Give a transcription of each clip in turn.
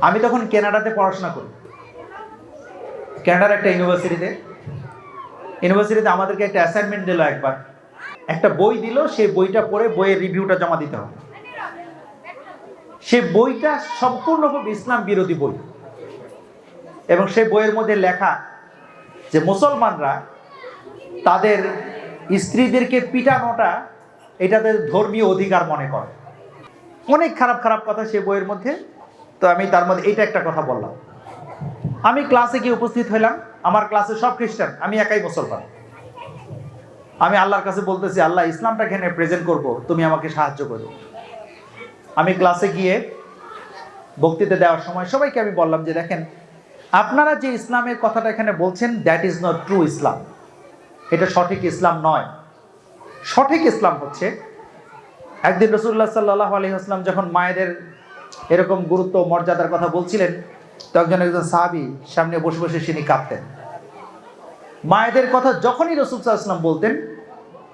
আমি তখন কানাডাতে পড়াশোনা করি। কানাডার একটা ইউনিভার্সিটিতে। ইউনিভার্সিটিতে আমাদেরকে একটা অ্যাসাইনমেন্ট দিল একবার। একটা বই দিল, সেই বইটা পড়ে বইয়ের রিভিউটা জমা দিতে হবে। সে বইটা সম্পূর্ণভাবে ইসলাম বিরোধী বই। এবং সেই বইয়ের মধ্যে লেখা যে মুসলমানরা তাদের স্ত্রীদেরকে পিটানোটা এটা তাদের ধর্মীয় অধিকার মনে করে। অনেক খারাপ খারাপ কথা সে বইয়ের মধ্যে। তো আমি তার মধ্যে এটা একটা কথা বললাম। আমি ক্লাসে গিয়ে উপস্থিত হইলাম, আমার ক্লাসে সব খ্রিস্টান, আমি একাই মুসলমান। আমি আল্লাহর কাছে বলতেছি, আল্লাহ, ইসলামটা এখানে প্রেজেন্ট করব? তুমি আমাকে সাহায্য করো। আমি ক্লাসে গিয়ে বক্তৃতা দেওয়ার সময় সবাইকে আমি বললাম যে, দেখেন, আপনারা যে ইসলামের কথাটা এখানে বলছেন that is not true Islam এটা সঠিক ইসলাম নয়। সঠিক ইসলাম হচ্ছে, একদিন রসুল্লাহ সাল্লাহ আলী আসলাম যখন মায়েদের এরকম গুরুত্ব মর্যাদার কথা বলছিলেন তখন একজন সাহাবি সামনে বসে বসে তিনি কাঁদতেন। মায়েদের কথা যখনই রসুল সাল্লাম বলতেন,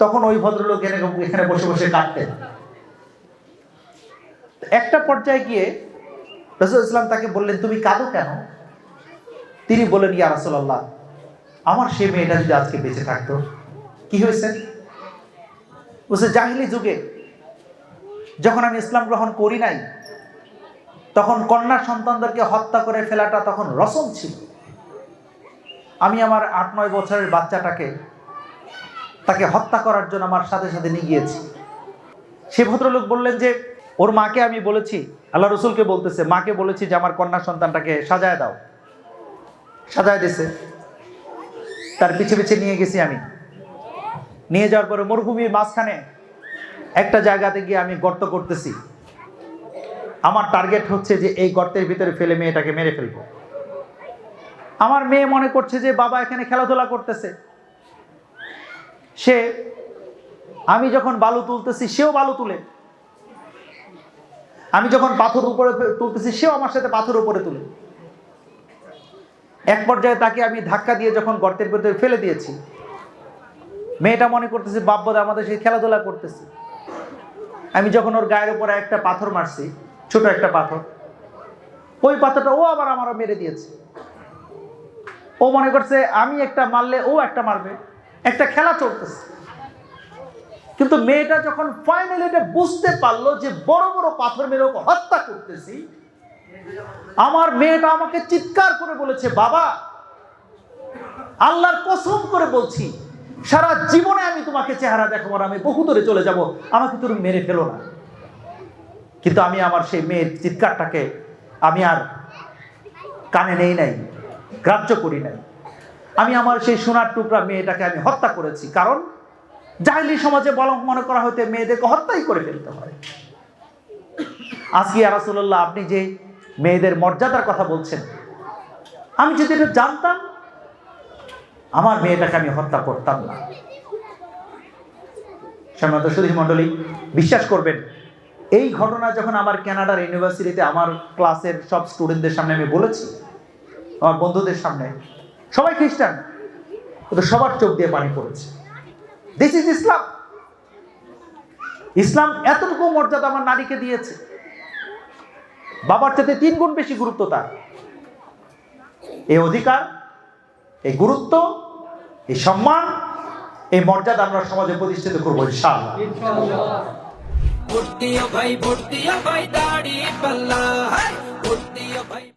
তখন ওই ভদ্রলোক এখানে বসে বসে কাঁদতেন। একটা পর্যায়ে গিয়ে রসুল ইসলাম তাকে বললেন, তুমি কাঁদো কেন? তিনি বললেন, ইয়া রাসূলুল্লাহ, আমার সে মেয়েটা যদি আজকে বেঁচে থাকতো, কি হয়েছে? বলছে, জাহিলি যুগে যখন আমি ইসলাম গ্রহণ করি নাই তখন কন্যা সন্তানদেরকে হত্যা করে ফেলাটা তখন রসম ছিল। আমি আমার আট, নয় বছরের বাচ্চাটাকে তাকে হত্যা করার জন্য আমার সাথে সাথে নিয়ে গিয়েছি। সে ভদ্রলোক বললেন যে, ওর মাকে আমি বলেছি, আল্লাহ রসুলকে বলতেছে, মাকে বলেছি যে আমার কন্যা সন্তানটাকে সাজায় দাও। সাজায় দিছে। তার পিছে পিছে নিয়ে গেছি আমি। নিয়ে যাওয়ার পরে মরুভূমির মাঝখানে একটা জায়গাতে গিয়ে আমি গর্ত করতেছি। আমার টার্গেট হচ্ছে যে এই গর্তের ভিতরে ফেলে মেয়েটাকে মেরে ফেলব। আমার মেয়ে মনে করছে যে বাবা এখানে খেলাধুলা করতেছে। সে, আমি যখন বালু তুলতেছি, সেও বালু তুলে। আমি যখন পাথর উপরে তুলতেছি, সেও আমার সাথে পাথর উপরে তুলে। এক পর্যায়ে তাকে আমি ধাক্কা দিয়ে যখন গর্তের ভিতরে ফেলে দিয়েছি, মেয়েটা মনে করতেছে বাব্বদা আমাদের সেই খেলাধুলা করতেছে। আমি যখন ওর গায়ের উপরে একটা পাথর মারছি ছোট একটা পাথর। ওই পাথরটা ও আবার আমারও মেরে দিয়েছে। ও মনে করছে আমি একটা মারলে ও একটা মারবে। একটা খেলা চলতেছে। কিন্তু মেয়েটা যখন ফাইনালি এটা বুঝতে পারল যে বড় বড় পাথর মেরে ওকে হত্যা করতেছি আমার মেয়েটা আমাকে চিৎকার করে বলেছে বাবা আল্লাহর কসম করে বলছি সারা জীবনে আমি তোমাকে চেহারা দেখাবো না, আমি বহু দূরে চলে যাব। আমাকে তুমি মেরে ফেলো না। কিন্তু আমি আমার সেই মেয়ের চিৎকারটাকে আমি আর কানে নেই নাই, গ্রাহ্য করি নাই। আমি আমার সেই সোনার টুকরা মেয়েটাকে আমি হত্যা করেছি, কারণ জাহিলি সমাজে বল মনে করা হতে মেয়েদেরকে হত্যাই করে ফেলতে হয়। আজকে আরাসুল্লাহ আপনি যে মেয়েদের মর্যাদার কথা বলছেন, আমি যদি এটা জানতাম, আমার মেয়েটাকে আমি হত্যা করতাম না। সম্মানিত সুধী মণ্ডলী, বিশ্বাস করবেন এই ঘটনা যখন আমার কানাডার ইউনিভার্সিটিতে আমার ক্লাসের সব স্টুডেন্টদের সামনে আমি বলেছি, আমার বন্ধুদের সামনে, সবাই খ্রিস্টান সবার চোখ দিয়ে পানি পড়েছে। দিস ইজ ইসলাম ইসলাম এতটুকু মর্যাদা আমার নারীকে দিয়েছে। বাবার চাইতে তিন গুণ বেশি গুরুত্ব তার। এই অধিকার, এই গুরুত্ব, এই সম্মান, এই মর্যাদা আমরা সমাজে প্রতিষ্ঠিত করব ইনশাআল্লাহ। బుట్టియ భై బుట్టియ భై దాడి పల్లా.